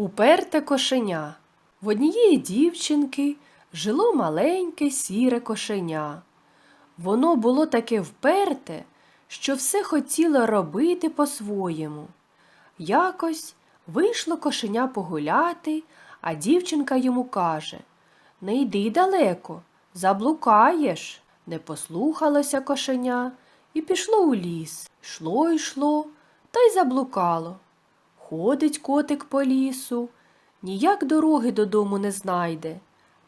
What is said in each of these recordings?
Уперте кошеня. В однієї дівчинки жило маленьке сіре кошеня. Воно було таке вперте, що все хотіло робити по-своєму. Якось вийшло кошеня погуляти, а дівчинка йому каже Не йди далеко, заблукаєш. Не послухалося кошеня і пішло у ліс. Йшло, йшло, та й заблукало. Ходить котик по лісу, ніяк дороги додому не знайде.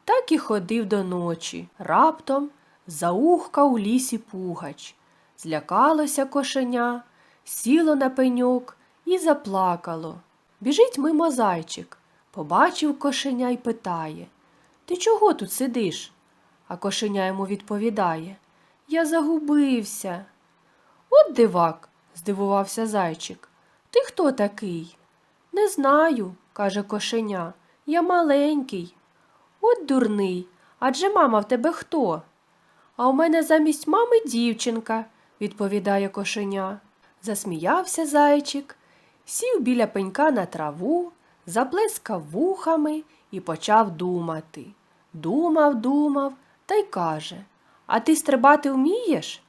Так і ходив до ночі. Раптом заухкав у лісі пугач. Злякалося кошеня, сіло на пеньок і заплакало. Біжить мимо зайчик, побачив кошеня й питає Ти чого тут сидиш? А кошеня йому відповідає Я загубився. От дивак, здивувався зайчик. Ти хто такий? Не знаю, каже кошеня. Я маленький. От дурний. Адже мама в тебе хто? А у мене замість мами дівчинка, відповідає кошеня. Засміявся зайчик, сів біля пенька на траву, заплескав вухами і почав думати. Думав, думав та й каже А ти стрибати вмієш?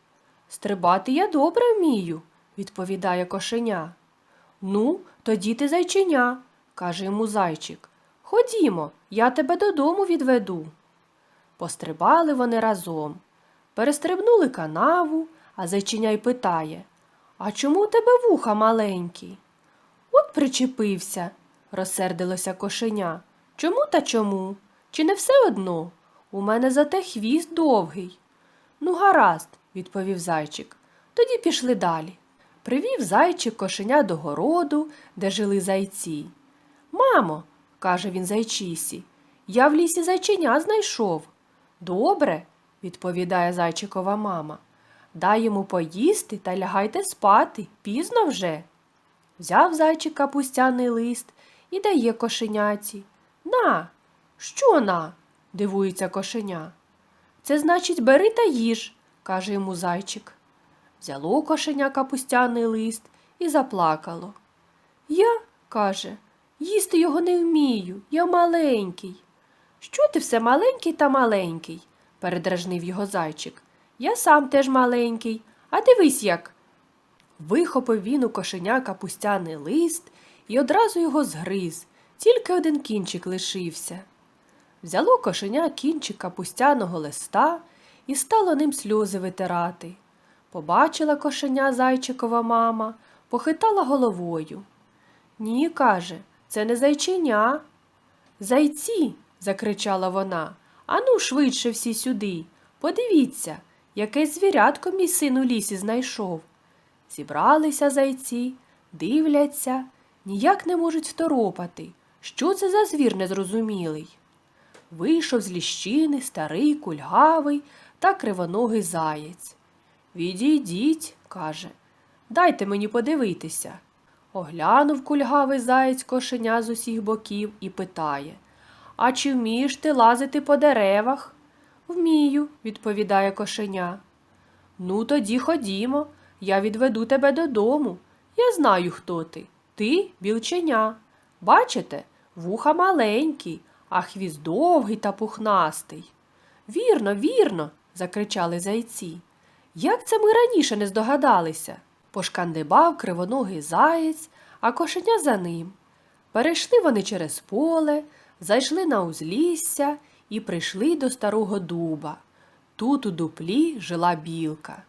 Стрибати я добре вмію, відповідає кошеня. Ну, тоді ти зайченя, каже йому зайчик. Ходімо, я тебе додому відведу. Пострибали вони разом. Перестрибнули канаву, а зайчиня й питає А чому у тебе вуха маленькі? От причепився, розсердилося кошеня. Чому та чому? Чи не все одно? У мене зате хвіст довгий. Ну, гаразд, відповів зайчик. Тоді пішли далі. Привів зайчик кошеня до городу, де жили зайці. Мамо, каже він зайчисі, я в лісі зайченя знайшов. Добре, відповідає зайчикова мама. Дай йому поїсти та лягайте спати, пізно вже. Взяв зайчик капустяний лист і дає кошеняці. На, що на? дивується кошеня. Це значить, бери та їж, каже йому зайчик. Взяло кошеня капустяний лист і заплакало. Я, каже, їсти його не вмію, я маленький. Що ти все маленький та маленький? передражнив його зайчик. Я сам теж маленький, а дивись як. Вихопив він у кошеня капустяний лист і одразу його згриз, тільки один кінчик лишився. Взяло кошеня кінчик капустяного листа і стало ним сльози витирати. Побачила кошеня зайчикова мама, похитала головою. Ні, каже, це не зайченя. Зайці. закричала вона. Ану швидше всі сюди. Подивіться, яке звірятко мій син у лісі знайшов. Зібралися зайці, дивляться, ніяк не можуть второпати. Що це за звір незрозумілий? Вийшов з ліщини старий, кульгавий та кривоногий заєць. Відійдіть, каже, дайте мені подивитися. Оглянув кульгавий заєць кошеня з усіх боків і питає А чи вмієш ти лазити по деревах? Вмію, відповідає кошеня. Ну, тоді ходімо, я відведу тебе додому. Я знаю, хто ти. Ти білченя. Бачите, вуха маленькі, а хвіст довгий та пухнастий. Вірно, вірно, закричали зайці. Як це ми раніше не здогадалися? Пошкандибав кривоногий заєць, а кошеня за ним. Перейшли вони через поле, зайшли на узлісся і прийшли до старого дуба. Тут у дуплі жила білка.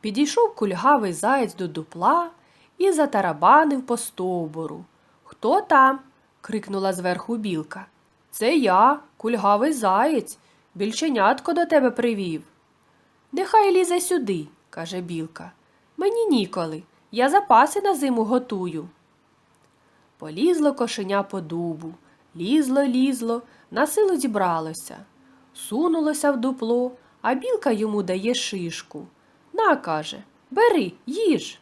Підійшов кульгавий заєць до дупла і затарабанив по стовбуру. Хто там? крикнула зверху білка. Це я, кульгавий заєць, більченятко до тебе привів. Нехай лізе сюди, каже білка. Мені ніколи. Я запаси на зиму готую. Полізло кошеня по дубу, лізло, лізло, на силу зібралося. Сунулося в дупло, а білка йому дає шишку. На, каже, бери, їж.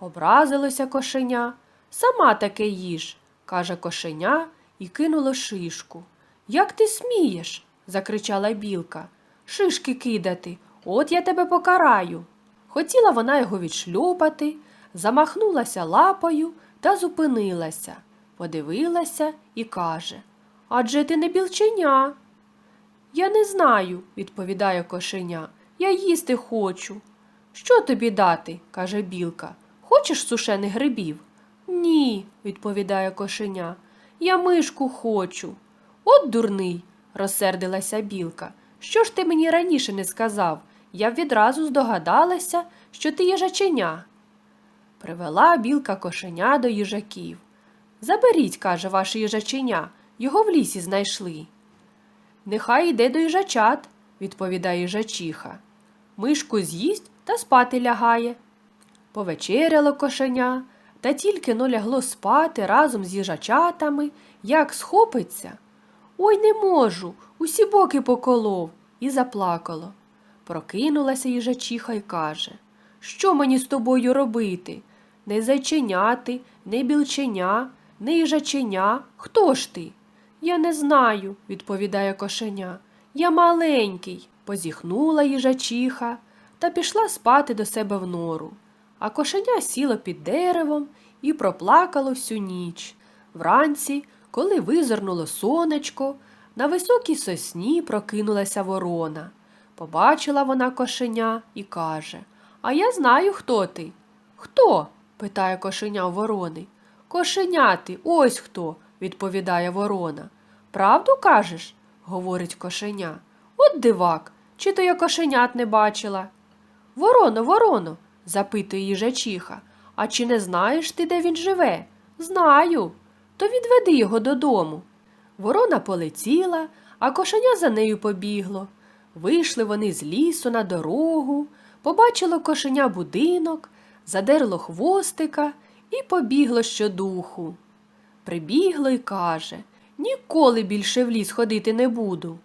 Образилося кошеня. Сама таке їж, каже кошеня і кинуло шишку. Як ти смієш? закричала білка. Шишки кидати, от я тебе покараю. Хотіла вона його відшльопати, замахнулася лапою та зупинилася. подивилася і каже Адже ти не білченя. Я не знаю, відповідає кошеня. Я їсти хочу. Що тобі дати? каже білка. Хочеш сушених грибів? Ні, відповідає кошеня. Я мишку хочу. От дурний, розсердилася білка. Що ж ти мені раніше не сказав? Я відразу здогадалася, що ти їжаченя. Привела білка кошеня до їжаків. Заберіть, каже ваше їжаченя, його в лісі знайшли. Нехай йде до їжачат, відповідає їжачиха. Мишку з'їсть та спати лягає. Повечеряло кошеня, та тільки но лягло спати разом з їжачатами, як схопиться. Ой, не можу, усі боки поколов, і заплакало. Прокинулася їжачиха й каже Що мені з тобою робити? Не зайченяти, не білченя, не їжаченя. Хто ж ти? Я не знаю, відповідає кошеня. Я маленький, позіхнула їжачиха та пішла спати до себе в нору. А кошеня сіло під деревом і проплакало всю ніч. Вранці, коли визирнуло сонечко, на високій сосні прокинулася ворона. Побачила вона кошеня і каже А я знаю, хто ти. Хто? питає кошеня у ворони. Кошеня ти, ось хто, відповідає ворона. Правду кажеш? говорить кошеня. От дивак, чи то я кошенят не бачила. Вороно, вороно, запитує їжачиха. А чи не знаєш ти, де він живе? Знаю. То відведи його додому. Ворона полетіла, а кошеня за нею побігло. Вийшли вони з лісу на дорогу, побачило кошеня будинок, задерло хвостика і побігло щодуху. Прибігло й каже Ніколи більше в ліс ходити не буду.